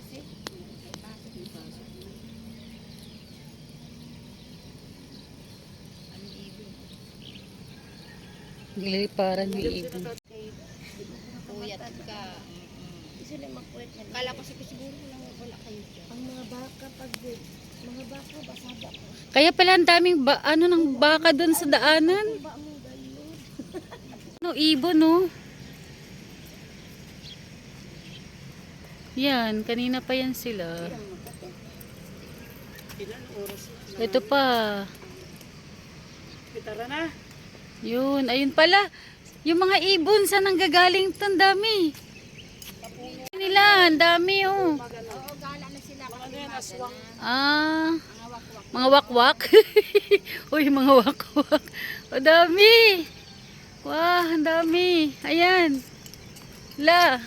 pasig. May pasig. May pasig. Ano ibig? Giliparan ni ibig. Puyat ka. Gusto na makuwit na. Kala ko siguro lang wala kayo dyan. Ang mga baka pag mga baka basada ko. Kaya pala ang daming ba, ano ng baka doon sa daanan. No, ibon no. Yan, kanina pa yan sila. Ito pa. Tara na. Yun, ayun pala. Yung mga ibon, saan ang gagaling ito? Ang dami. Nila, ang dami oh. Oo, gala na sila. Ah, Mga wakwak. Uy, mga wakwak. O dami. Wah, ang dami. Ayan. La.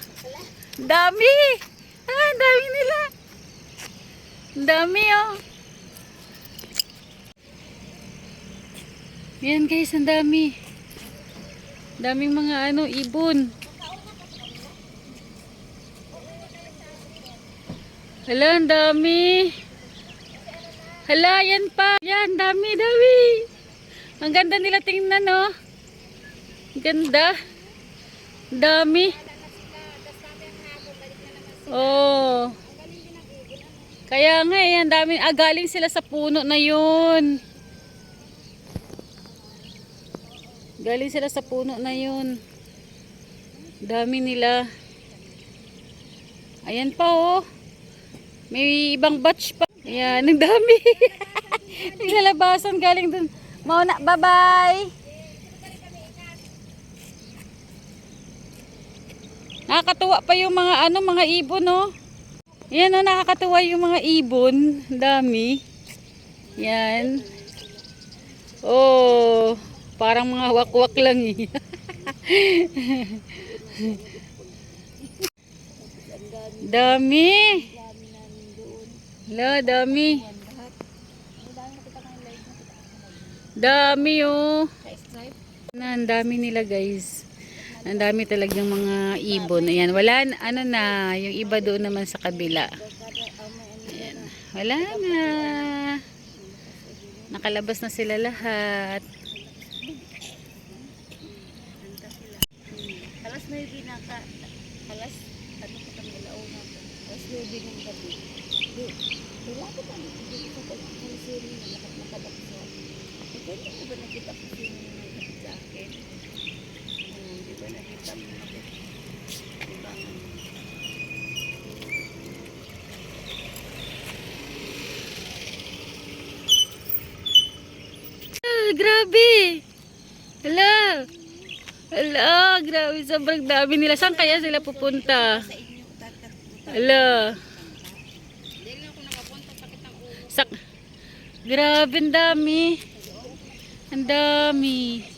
Dami. Ah, ang dami nila. Ang dami oh. Yan guys, ang dami. Daming mga ano, ibon. Hala, ang dami. Hala, yan pa. Yan, dami, dami. Ang ganda nila tingnan, no? Ganda. Dami. Oh. Kaya nga, eh, ang dami. Ah, galing sila sa puno na yun. Galing sila sa puno na yun. Dami nila. Ayan pa, oh. May ibang batch pa. Ayan, ang dami. Naglalabasan galing dun. Mauna, bye-bye. Nakakatuwa pa yung mga ano, mga ibon, no? Yan, oh, nakakatuwa yung mga ibon. Dami. Yan. Oh, parang mga wakwak lang eh. Dami. La, dami. Dami oh. Na, ang dami nila guys. Ang dami talagang mga ibon. Ayan, wala, na- ano na, yung iba doon naman sa kabila. Ayan, wala na. Nakalabas na sila lahat. Alas na yung pinaka alas ano pa kami ilauna ko. Alas 9 ng gabi. Wala ko pa dito sa pag-siri na nakapagpapak sa. Ito hindi ko ba nakita ko sino na ko? Di ba nga? Ah, grabe. Hala. Hala, grabe. Sobrang dami nila. Saan kaya sila pupunta? Hala. Sak. Grabe, ang dami. Ang dami.